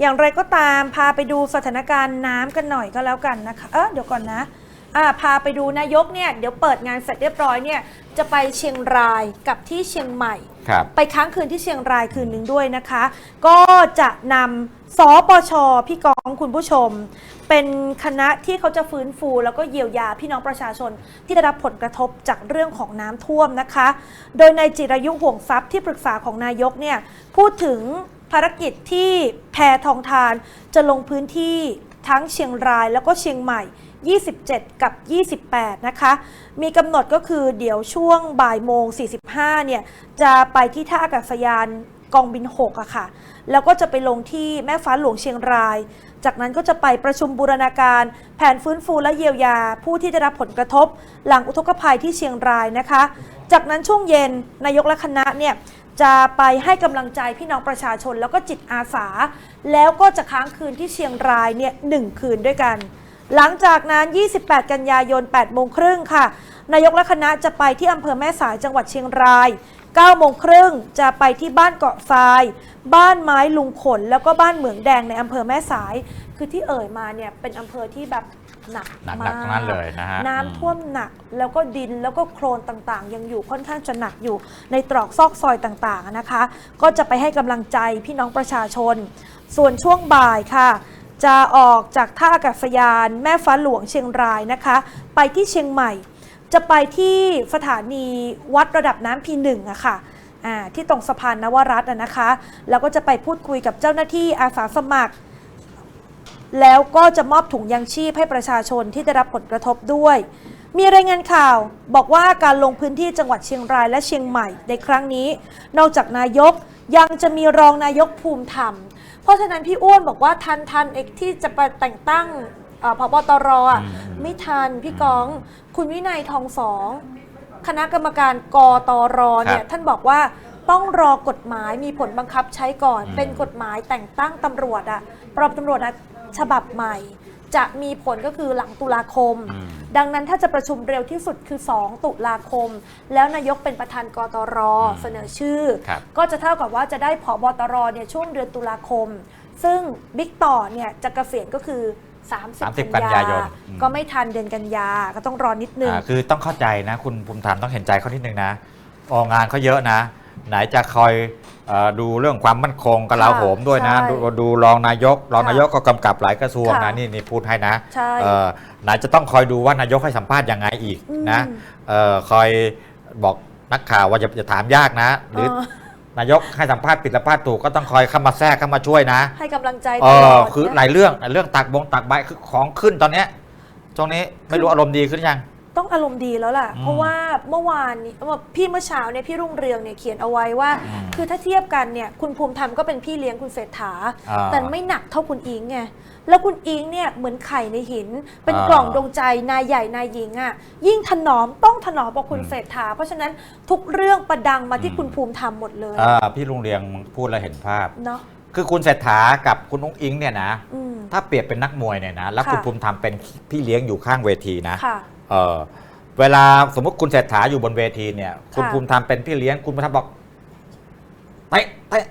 อย่างไรก็ตามพาไปดูสถานการณ์น้ำกันหน่อยก็แล้วกันนะคะ เออเดี๋ยวก่อนนะอ่าพาไปดูนายกเนี่ยเดี๋ยวเปิดงานเสร็จเรียบร้อยเนี่ยจะไปเชียงรายกับที่เชียงใหม่ครับไปค้างคืนที่เชียงรายคืนหนึ่งด้วยนะคะ ก็จะนำสปชพี่กองคุณผู้ชม เป็นคณะที่เขาจะฟื้นฟู แล้วก็เยียวยาพี่น้องประชาชนที่ได้รับผลกระทบจากเรื่องของน้ำท่วมนะคะ โดยในายจิรายุห่วงทรัพย์ที่ปรึกษาของนายกเนี่ยพูดถึง ภารกิจที่แพทองทานจะลงพื้นที่ทั้งเชียงรายแล้วก็เชียงใหม่ 27 กับ 28 นะคะ มีกำหนดก็คือเดี๋ยวช่วงบ่ายโมง 45 เนี่ย จะไปที่ท่าอากาศยานกองบิน 6อะค่ะ แล้วก็จะไปลงที่แม่ฟ้าหลวงเชียงราย จากนั้นก็จะไปประชุมบูรณาการ แผนฟื้นฟูและเยียวยา ผู้ที่ได้รับผลกระทบ หลังอุทกภัยที่เชียงรายนะคะ จากนั้นช่วงเย็นนายกและคณะเนี่ย จะไปให้กำลังใจพี่น้องประชาชนแล้วก็จิตอาสา แล้วก็จะค้างคืนที่เชียงรายเนี่ยหนึ่งคืนด้วยกัน หลังจากนั้น 28 กันยายน8โมงครึ่งค่ะ นายกและคณะจะไปที่อำเภอแม่สายจังหวัดเชียงราย9โมงครึ่งจะไปที่บ้านเกาะทราย บ้านไม้ลุงขน แล้วก็บ้านเหมืองแดงในอำเภอแม่สาย คือที่เอ่ยมาเนี่ยเป็นอำเภอที่แบบ หนักหนักมาๆทั้งนั้นเลยนะฮะน้ำอืมท่วมหนักแล้วก็ดินแล้วก็โคลนต่างๆ ยังอยู่ค่อนข้างจะหนักอยู่ในตรอกซอกซอยต่างๆนะคะ ก็จะไปให้กำลังใจพี่น้องประชาชน ส่วนช่วงบ่ายค่ะ จะออกจากท่าอากาศยาน แม่ฟ้าหลวงเชียงรายนะคะ ไปที่เชียงใหม่ จะไปที่สถานีวัดระดับน้ำพีหนึ่งอะค่ะอ่าที่ตรงสะพานนวรัตน์อะนะคะ แล้วก็จะไปพูดคุยกับเจ้าหน้าที่อาสาสมัคร แล้วก็จะมอบถุงยังชีพให้ประชาชนที่ได้รับผลกระทบด้วย มีรายงานข่าวบอกว่าการลงพื้นที่จังหวัดเชียงรายและเชียงใหม่ในครั้งนี้ นอกจากนายกยังจะมีรองนายกภูมิธรรม เพราะฉะนั้นพี่อ้วนบอกว่าทันทันเอกที่จะไปแต่งตั้งเอ่อพบตรอะอืมไม่ทันพี่กอง คุณวินัยทองสองคณะกรรมการกตรเนี่ยท่านบอกว่าต้องรอกฎหมายมีผลบังคับใช้ก่อนอืมเป็นกฎหมายแต่งตั้งตำรวจอะปรับตำรวจอะ ฉบับใหม่ จะมีผลก็คือหลังตุลาคมอืมดังนั้นถ้าจะประชุมเร็วที่สุดคือ 2 ตุลาคม แล้วนายกเป็นประธานกตรอืมเสนอชื่อครับก็จะเท่ากับว่าจะได้ผอบตรเนี่ยช่วงเดือนตุลาคม ซึ่งบิ๊กต่อเนี่ยจะเกษียณก็คือ 30 30กันยายนอืมก็ไม่ทันเดือนกันยาก็ต้องรอนิดนึงอ่าคือต้องเข้าใจนะ คุณภูมิธรรมต้องเห็นใจเขานิดนึงนะออกงานเขาเยอะนะ ไหนจะคอยเอ่อ ดูเรื่องความมั่นคงกลาโหมด้วยนะใช่ดูดูรองนายกรองค่ะนายกก็กำกับหลายกระทรวงค่ะนะนี่นี่พูดให้นะใช่เอ่อไหนจะต้องคอยดูว่านายกให้สัมภาษณ์ยังไงอีกนะอืมเอ่อคอยบอกนักข่าวว่าอย่าอย่าถามยากนะ หรือเออนายกให้สัมภาษณ์ผิดสัมภาษณ์ถูกก็ต้องคอยเข้ามาแทรกเข้ามาช่วยนะ ให้กำลังใจเอตลออดคือหนะลายเรื่องหลายเรื่องตักบงตักใบคือของขึ้นตอนเนี้ยช่วงนี้ไม่รู้อารมณ์ดีขึ้นยัง ต้องอารมณ์ดีแล้วล่ะอืมเพราะว่าเมื่อวานนี้พี่เมื่อเช้าเนี่ยพี่รุ่งเรืองเนี่ยเขียนเอาไว้ว่าอืมคือถ้าเทียบกันเนี่ยคุณภูมิธรรมก็เป็นพี่เลี้ยงคุณเศรษฐาอ่าแต่ไม่หนักเท่าคุณอิงไงแล้วคุณอิงเนี่ยเหมือนไข่ในหิน เป็นอ่ากล่องดวงใจนายใหญ่นายหญิงอะยิ่งถนอมต้องถนอมกับคุณอืมเศรษฐา เพราะฉะนั้นทุกเรื่องประดังมาที่อืมคุณภูมิธรรมหมดเลยอ่าพี่ลุงเรียงพูดแล้วเห็นภาพเนาะคือคุณเศรษฐากับคุณอุ้งอิงเนี่ยนะอืมถ้าเปรียบเป็นนักมวยเนี่ยนะ แล้วค่ะคุณภูมิธรรมเป็นพี่เลี้ยงอยู่ข้างเวทีนะค่ะ เออเวลาสมมติคุณเศรษฐาอยู่บนเวทีเนี่ย คุณค่ะภูมิธรรมเป็นพี่เลี้ยง คุณภูมิธรรมบอกเตะเตะ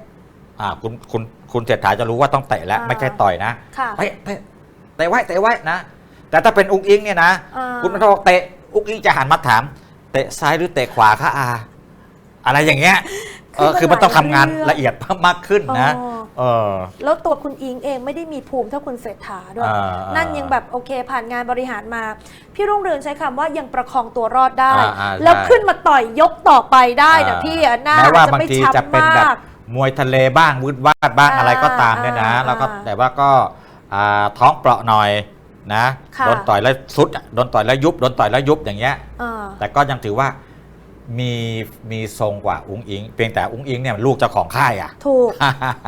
อ่าคุณคุณคุณเศรษฐาจะรู้ว่าต้องเตะแล้วไม่ใช่ต่อยนะค่ะ เตะเตะเตะไว้เตะไว้นะ แต่ถ้าเป็นอุ้งอิงเนี่ยนะ อ่าคุณภูมิธรรมบอกเตะอุ้งอิงจะหันมาถาม เตะซ้ายหรือเตะขวาคะอา อะไรอย่างเงี้ย เออคือมันต้องทำงานละเอียดมากขึ้นนะ อ๋อ เออ แล้วตัวคุณอิงเองไม่ได้มีภูมิเท่าคุณเศรษฐาด้วย อ่านั่นยังแบบโอเคผ่านงานบริหารมา พี่รุ่งเรืองใช้คำว่ายังประคองตัวรอดได้ อ่าอ่าแล้วใช่ขึ้นมาต่อยยกต่อไปได้นะอ่าพี่อะหน้าแม้ว่าจะบางไม่ทีช้ำจะเป็นแบบมากมวยทะเลบ้างวืดวาดบ้างอ่าอะไรก็ตามเนี่ยนะ อ่าแล้วก็อ่าแต่ว่าก็อ่าท้องเปราะหน่อยนะค่ะ โดนต่อยแล้วสุดอะโดนต่อยแล้วยุบโดนต่อยแล้วยุบอย่างเงี้ย อ่า แต่ก็ยังถือว่า มีมีทรงกว่าอุ้งอิง เพียงแต่อุ้งอิงเนี่ยลูกเจ้าของค่ายอะ ถูก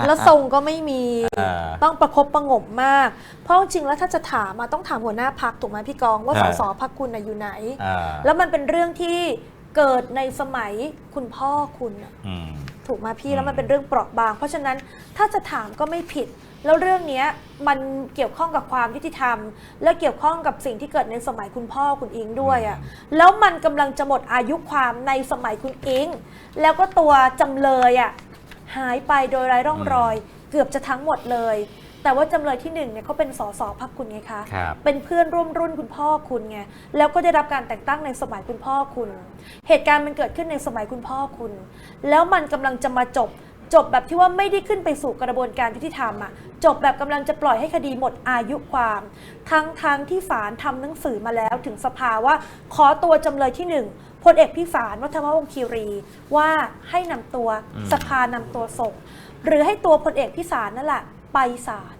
แล้วทรงก็ไม่มีเออต้องประคบประหงมมาก เพราะจริงๆแล้วถ้าจะถามมาต้องถามหัวหน้าพักถูกไหมพี่กองว่าเอสอสพักคุณน่ะอยู่ไหนอ่าแล้วมันเป็นเรื่องที่ เกิดในสมัยคุณพ่อคุณน่ะอืม ถูกไหมาพี่อืมแล้วมันเป็นเรื่องเปราะบาง เพราะฉะนั้นถ้าจะถามก็ไม่ผิด แล้วเรื่องเนี้ยมันเกี่ยวข้องกับความยุติธรรม และเกี่ยวข้องกับสิ่งที่เกิดในสมัยคุณพ่อคุณอิงด้วยอะ่ะแล้วมันกำลังจะหมดอายุความในสมัยคุณอิง แล้วก็ตัวจำเลยอะ่ะหายไปโดยไร้ร่องรอย เกือบจะทั้งหมดเลย แต่ว่าจำเลยที่หนึ่งเนี่ยเขาเป็นสสพักคุณไงคะครับ เป็นเพื่อนร่วมรุ่นคุณพ่อคุณไงแล้วก็ได้รับการแต่งตั้งในสมัยคุณพ่อคุณ เหตุการณ์มันเกิดขึ้นในสมัยคุณพ่อคุณ แล้วมันกำลังจะมาจบ จบแบบที่ว่าไม่ได้ขึ้นไปสู่กระบวนการยุติธรรมอะจบแบบกำลังจะปล่อยให้คดีหมดอายุความ ทั้งทางที่ศาลทำหนังสือมาแล้วถึงสภาว่า ขอตัวจำเลยที่หนึ่งพลเอกพิสารวัฒนวงศ์คีรีว่าให้นำตัวอืมสภานำตัวส่ง หรือให้ตัวพลเอกพิสารนั่นแหละ ไปศาล